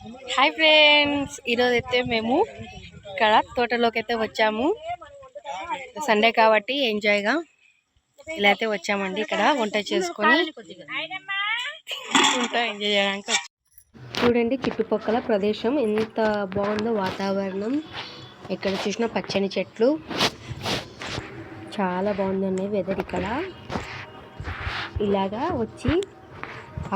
Hi friends ఈరోజు అయితే మేము ఇక్కడ తోటలోకి అయితే వచ్చాము. సండే కాబట్టి ఎంజాయ్గా ఇలా అయితే వచ్చామండి ఇక్కడ వంట చేసుకొని. వంట ఎంజాయ్ చేయడానికి చూడండి చుట్టుపక్కల ప్రదేశం ఎంత బాగుందో వాతావరణం. ఎక్కడ చూసినా పచ్చని చెట్లు. చాలా బాగుందండి వెదర్ ఇక్కడ. ఇలాగా వచ్చి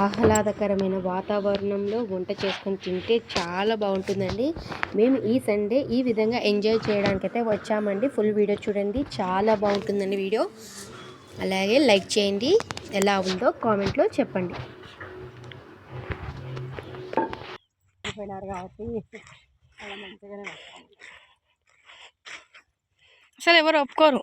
ఆహ్లాదకరమైన వాతావరణంలో వంట చేసుకొని తింటే చాలా బాగుంటుందండి. మేము ఈ సండే ఈ విధంగా ఎంజాయ్ చేయడానికి అయితే వచ్చామండి. ఫుల్ వీడియో చూడండి. చాలా బాగుంటుందండి వీడియో. అలాగే లైక్ చేయండి. ఎలా ఉందో కామెంట్లో చెప్పండి. అసలు ఎవరు ఒప్పుకోరు.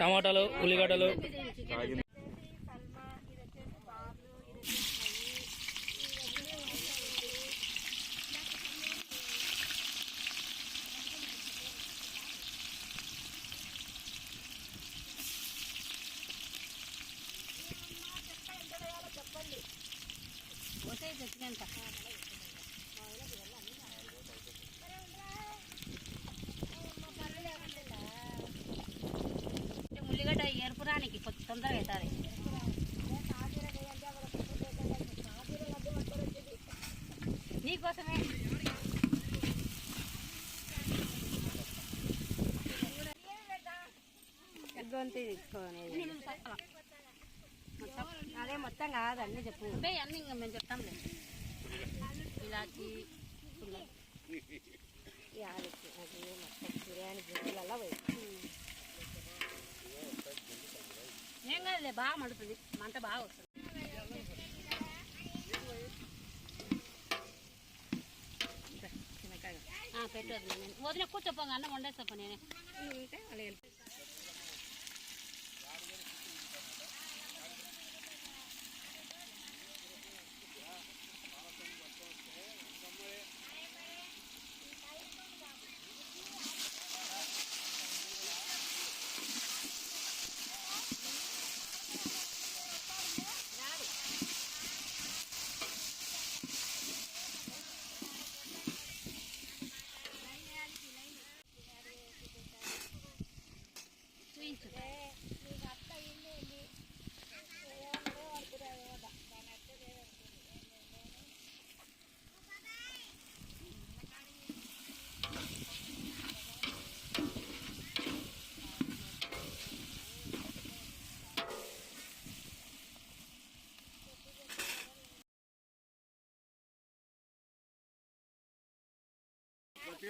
టమాటాలు ఉల్లిగడ్డలు. అందరూ పెట్టాలి నీకోసమే గొంతు తీసుకోనేది మొత్తం అదే మొత్తం కాదు అన్నీ చెప్పు అన్నీ ఇంకా మేము చెప్తాంలే ఇలాచి యాలకి అది మొత్తం బిర్యానీ గిన్నెలలో పోయి ఏం కాదులే బాగా మండుతుంది. మంట బాగా వస్తుంది. ఆ, పెట్టు వదిన నేను. వదిన కూర్చోపోగా అన్నం వండేస్తాప నేనే. చూయించు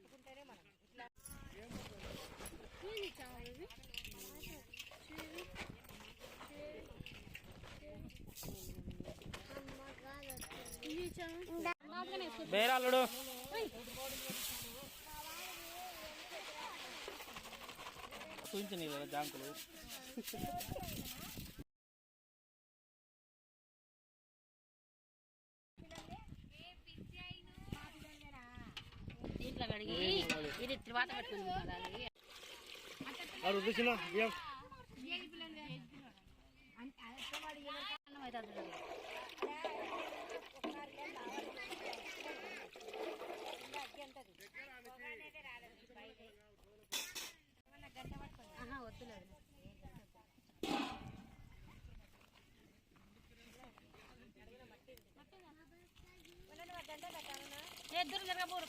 వదిన. బేరాలుడు చూపించని కదా జాంకులు దీంట్లో కడిగి అవుతుంది చూడండి ఆహా, వద్దులేదు. ఇద్దరు జరగబోరు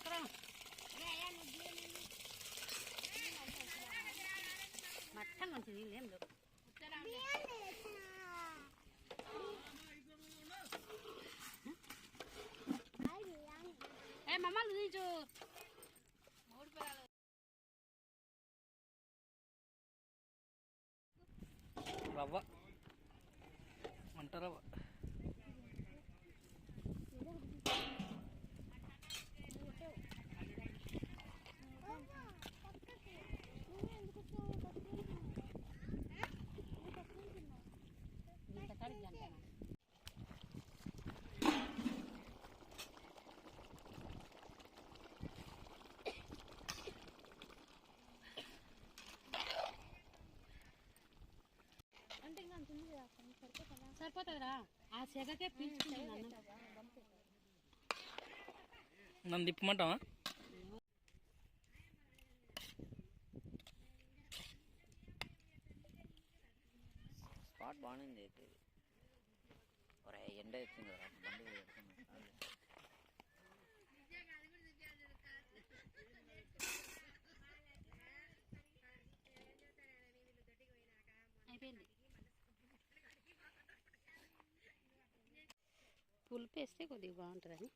మట్టం మంచిది ఏం లేవు ఏ మమ్మ చూపించు రవ్వ. వంట రవ్వ. సరిపోతుందిరా. ఆ సెగకే పీల్చుకుంటుంది నన్ను తిప్పమంటావా? స్పాట్ బాగుంది. అయితే ఎండ వచ్చింది కదా బండి పెడుతున్నా. అయిపోయింది పులుపు వేస్తే కొద్దిగా బాగుంటుందని.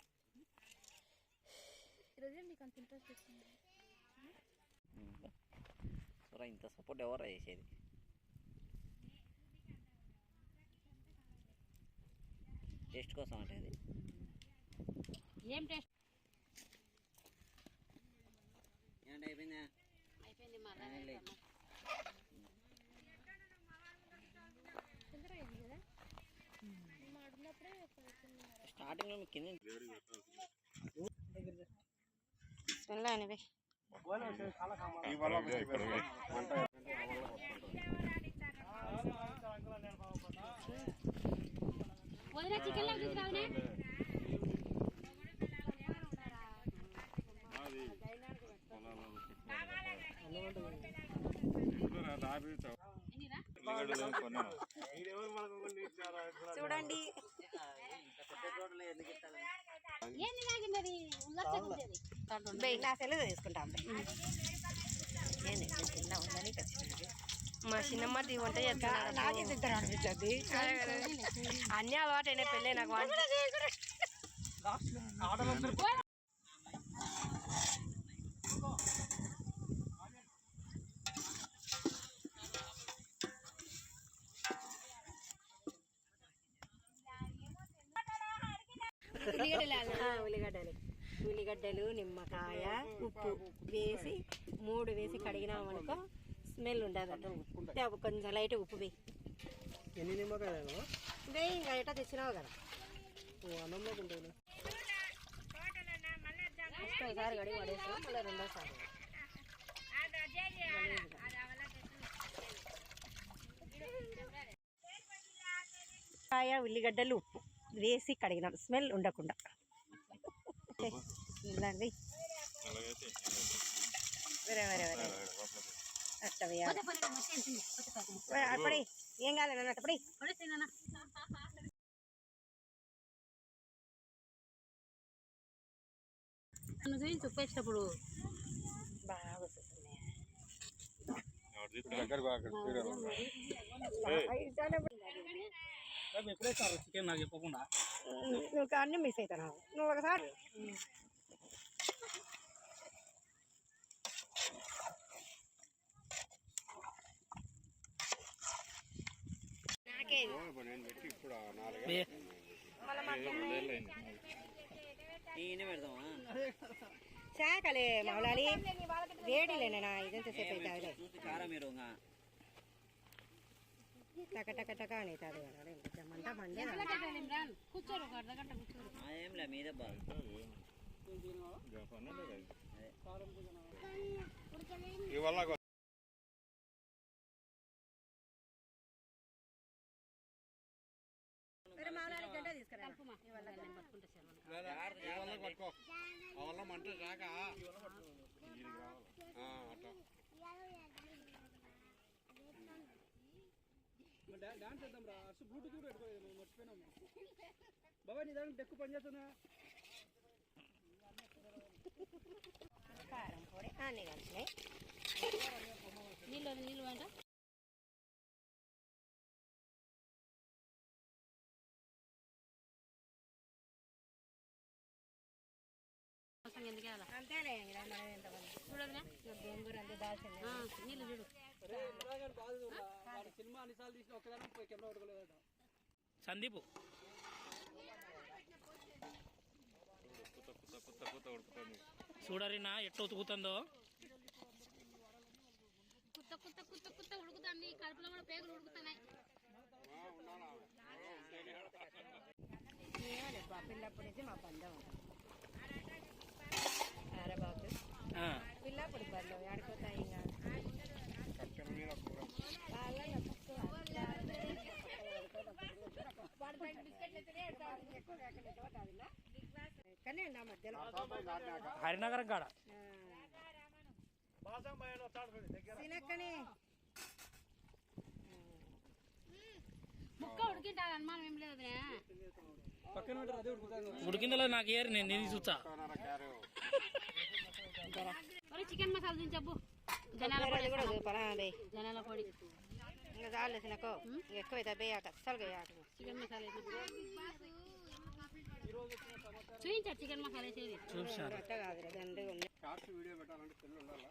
ఉమ్. చూరా ఇంత సపోర్ట్ ఎవరు చేసేది? టేస్ట్ కోసం అంటే ఇది ఏం టేస్ట్ ఏంటి అయిపోయిందా? అయిపోయింది అవునులే. స్టార్టింగ్లో మీకు కింద చికెన్ లాగా చూడండి ఏంది నాగింది అది ఉల్లచ్చగా ఉండేది బెయ్ నా సెలవు తీసుకుంటాం మా చిన్నమ్మది వంట చేస్తాను అన్నీ అలవాటైన పెళ్ళే నాకు ఉల్లిగడ్డలు. ఉల్లిగడ్డలు నిమ్మకాయ ఉప్పు వేసి మూడు వేసి కడిగినామనుకో స్మెల్ ఉండదు కొంచెం లైట్ ఉప్పు వేయి. ఎన్ని నిమ్మకాయలు వేయి ఇంకా ఎట్లా తెచ్చినావు కదా. అన్నంలో ఉంటుంది ఒకసారి కడిగి పడేసినాం మళ్ళీ రెండోసారి. కాయ ఉల్లిగడ్డలు ఉప్పు. వేసి కడిగినాం. స్మెల్ ఉండకుండా. ఇలాంటి. వేరే వేరే వేరే. అట్లా వేయాలి అప్పుడే ఏం కాలేదు అన్నట్టు అప్పుడే నన్ను ఉప్పేసినప్పుడు బాగా వస్తుంది ఎప్పుడే సార్ చికెన్ నాకు చెప్పకుండా. నువ్వు అన్నీ మిస్ అవుతున్నావు నువ్వు ఒకసారి. చాకలే మౌలాలి వేడిలేనా ఇదంతా సేపు చూసి కారం టక టక కదా మండే కూర్చోరు ఒక కూర్చోరు. ఏంలే మీదే ఇవల్ల పట్టుకో. మంట రాక ఈడికి రావాలి. ఆ, అట్లా డాన్స్ చేద్దాం రా అసలు బ్లూటూత్ కూడా పెట్టుకోలేదు మర్చిపోయినాము బాబాయ్ నీ దానికి డెక్కు పని చేస్తున్నా. కారం పొడి అన్నీ కలిసినాయి. నీళ్ళు నీళ్ళు వెంట ఎందుకు? అంతేలే చూడదునా? గోంగూర అంతే దాల్చింది నీళ్ళు చూడు. సినిమా అన్నిసార్లు తీసిన ఒక్కదాని పోయి కెమెరా పట్టుకోలేదట. సందీప్. చూడరినా ఎట్లా ఉతుకుతుందో? కుత్త కుత్త కుత్త కుత్త ఉడుకుతుంది. కడుపులో కూడా పేగులు ఉడుకుతున్నాయి. పిల్లప్పటి నుంచి మా బంధం. పిల్లప్పుడు బంధం ఇంకా కట్టెల మీద కూర వాళ్ళని కానీ నా మధ్యలో హరినగరం కాడ. ముక్క ఉడికింటారు అనుమానం ఏం లేదు నాకు ఏరు నేను నేను చూస్తా. చికెన్ మసాలా దించబ్బు. జనాల పొడి కూడా చూపరా అదే జనాల పొడి. ఇంకా చాలు తినకో ఎక్కువ అయితే వేయాక చికెన్ మసాలా చూపించారు చికెన్ మసాలా దండి ఉంది షార్ట్స్ వీడియో పెట్టాలంటే పిల్లలు ఉండాలా?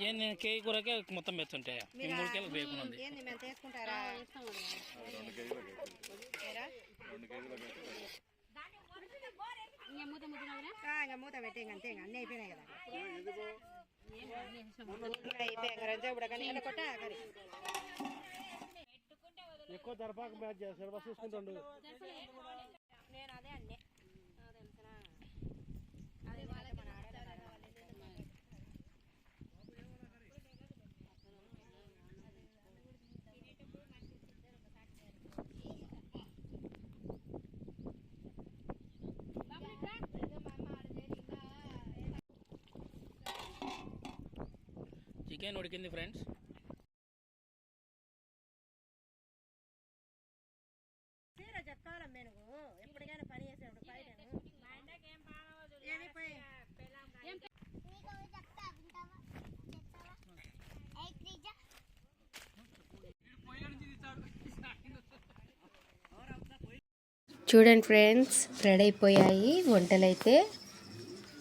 నేను కేక్ కూరకే మొత్తం పెడుతుంటే? ఈ మూడు కేలు బేకుని ఉంది మూత పెట్టి ఇంక అంతే ఇంక అన్నీ అయిపోయినాయి కదా. ఎక్కువ దర్పాకు మ్యాచ్ సిలబస్ చూసుకుంటుండు నేను అదే అన్నీ తెలుసునా అది వాళ్ళకి మన ఆడేది చికెన్ ఉడికింది ఫ్రెండ్స్. చీర మెనుగు ఎప్పటికైనా పని బయట పోయి చూడండి ఫ్రెండ్స్ రెడీ అయిపోయాయి వంటలైతే.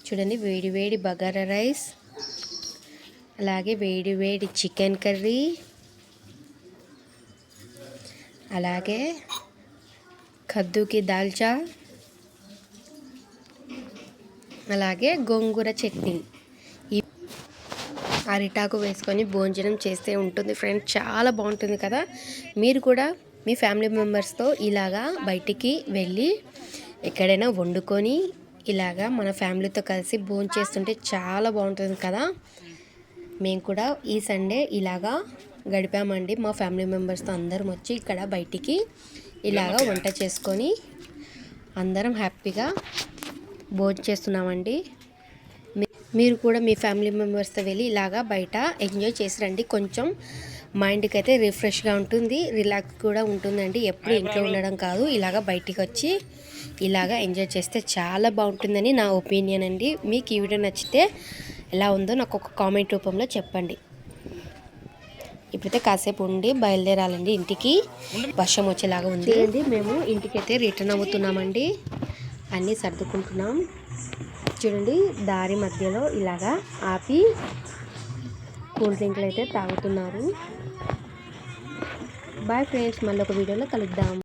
చూడండి వేడి వేడి బగారా రైస్. అలాగే వేడి వేడి చికెన్ కర్రీ. అలాగే కద్దుకి దాల్చా అలాగే గోంగూర చట్నీ. ఈ అరిటాకు వేసుకొని భోజనం చేస్తే ఉంటుంది ఫ్రెండ్స్. చాలా బాగుంటుంది కదా. మీరు కూడా మీ ఫ్యామిలీ మెంబర్స్తో ఇలాగా బయటికి వెళ్ళి ఎక్కడైనా వండుకొని ఇలాగా మన ఫ్యామిలీతో కలిసి భోజనం చేస్తుంటే చాలా బాగుంటుంది కదా. మేము కూడా ఈ సండే ఇలాగా గడిపామండి. మా ఫ్యామిలీ మెంబర్స్తో అందరం వచ్చి ఇక్కడ బయటికి ఇలాగా వంట చేసుకొని అందరం హ్యాపీగా భోజనం చేస్తున్నామండి. మీరు కూడా మీ ఫ్యామిలీ మెంబర్స్తో వెళ్ళి ఇలాగా బయట ఎంజాయ్ చేసి రండి. కొంచెం మైండ్కి అయితే రిఫ్రెష్గా ఉంటుంది రిలాక్స్ కూడా ఉంటుందండి. ఎప్పుడు ఇంట్లో ఉండడం కాదు ఇలాగా బయటికి వచ్చి ఇలాగా ఎంజాయ్ చేస్తే చాలా బాగుంటుందని నా ఒపీనియన్ అండి. మీకు ఈ వీడియో నచ్చితే ఎలా ఉందో నాకు ఒక కామెంట్ రూపంలో చెప్పండి. ఇప్పుడైతే కాసేపు ఉండి బయలుదేరాలండి ఇంటికి. వర్షం వచ్చేలాగా ఉంది. అండి మేము ఇంటికైతే రిటర్న్ అవుతున్నామండి. అన్నీ సర్దుకుంటున్నాం. చూడండి దారి మధ్యలో ఇలాగా ఆపి కూల్ డ్రింక్లు అయితే తాగుతున్నారు. బాయ్ ఫ్రెండ్స్ మళ్ళీ ఒక వీడియోలో కలుద్దాం.